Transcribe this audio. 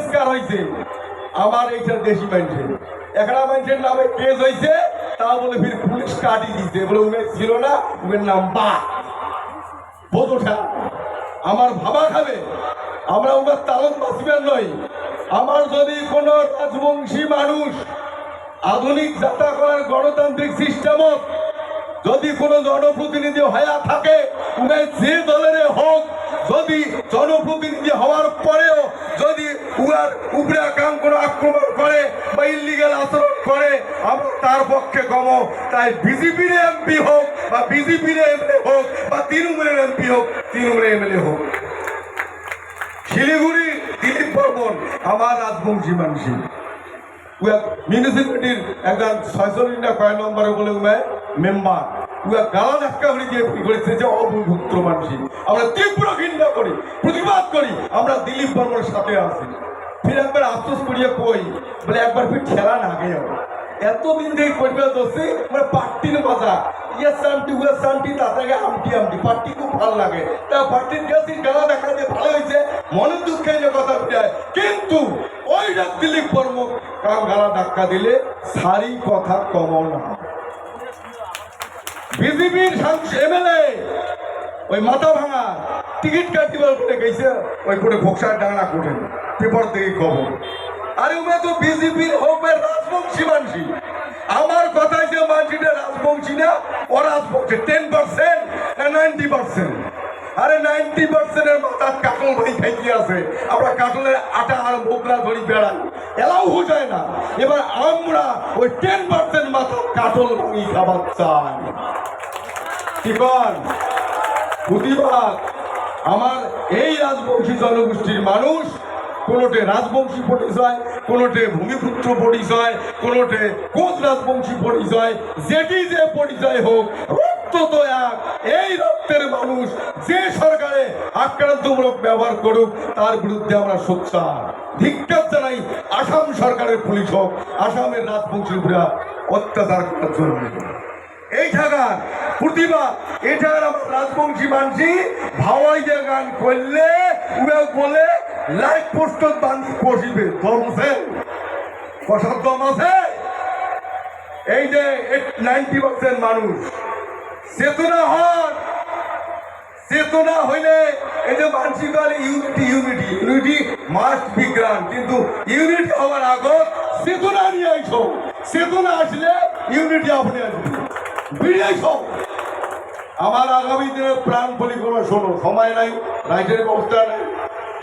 Case কার হয়েছে আমার এইটা দেশি মানুষের একটা মানুষের নামে কেস হয়েছে তা বলে ফির পুলিশ কাটি দিছে। বলে উমের ছিল না, উমের নাম বা। বোধটা আমার ভাবা খাবে। আমরা উমের তালন বাঁচিবেন নই। আমার যদি কোনো রাজবংশী মানুষ আধুনিক যাত্রা করার গণতান্ত্রিক সিস্টেমত যদি কোনো জনপ্রতিনিধি হয়ে থাকে উনি যে দলের হোক, যদি জনপ্রতিনিধি উহার উপরে কাম কোনো আক্রমণ করে বা ইলিগাল আচরণ করে, আমরা তার পক্ষে কম তাই বিজেপির এমপি হোক বা বিজেপির এমএলএ হোক বা তৃণমূলের এমপি হোক, তৃণমূলের এমএলএ হোক। শিলিগুড়ি, দিলীপ বর্মন, আমার রাজবংশী মানসী উয়া মিউনিসিপালিটির একজন ছয়চল্লিশ না কয় নম্বরে বলে মেম্বার উয়া গালা ধাক্কা করে দিয়ে করেছে যে অবভুক্ত মানুষই। আমরা তীব্র ঘৃণা করি, প্রতিবাদ করি, আমরা দিলীপ বর্মনের সাথে আছি। ফির একবার আফসোস করিয়ে কই বলে একবার ফির ঠেলা না গে এতদিন থেকে করবে দোষে মানে পার্টির মজা ইয়ে শান্তি উয়ে শান্তি তাতে আমটি আমটি পার্টি খুব ভালো লাগে তা পার্টির গেছি গালা দেখা দিয়ে ভালো হয়েছে মনের দুঃখে যে কথা ফিরায় কিন্তু ওই রাত দিলীপ বর্ম কাম গালা ধাক্কা দিলে সারি কথা কম না বিজেপির এমএলএ ওই মাথা ভাঙা। টিকিট কাটিবার করে গেছে, ওই করে ভোক্সার ডাঙা কোটেন পেপার থেকে খবর। আরে উমে তো বিজেপির হোক রাজবংশী মানসি। আমার কথা যে মানসিটা রাজবংশী না, ও রাজবংশী। টেন পার্সেন্ট না নাইনটি পার্সেন্ট আরে নাইনটি পার্সেন্টের মাথার কাটল ভাই খাইতে আছে। আমরা কাটলের আটা আর বোকরা ধরি বেড়াই। এলাও হয়ে যায় না। এবার আমরা ওই টেন পার্সেন্ট মাথার কাটল ভাঙি খাবার চাই। কি প্রতিবাদ। আমার এই রাজবংশী জনগোষ্ঠীর মানুষ, কোনোটে রাজবংশী পরিচয়, কোনোটে ভূমিপুত্র পরিচয়, কোনোটে কোচ রাজবংশী পরিচয় যেটি যে পরিচয় হোক, রক্ত তো এক। এই রক্তের মানুষ যে সরকারে আক্রান্তমূলক ব্যবহার করুক, তার বিরুদ্ধে আমরা সোচ্চার। ধিক্কার জানাই আসাম সরকারের পুলিশ হোক, আসামের রাজবংশীর অত্যাচার করার জন্য। এই জায়গার প্রতিবাদ এটার আমার রাজবংশী মানসি ভাওয়াই যে গান করলে উড়ে বলে লাইট পোস্ট বসিবে দম আছে বসার দম আছে। এই যে নাইনটি পার্সেন্ট মানুষ, চেতনা হন চেতনা হইলে এই যে মানসিক unity unity unity must be grant কিন্তু ইউনিটি হওয়ার আগত চেতনা নিয়ে আইছো চেতনা আসলে ইউনিটি আপনি আসবে বিড়িয়ে আমার আগামী দিনে প্রাণ পরিকল্পনা শোনো সময় নাই লাইটের ব্যবস্থা নাই।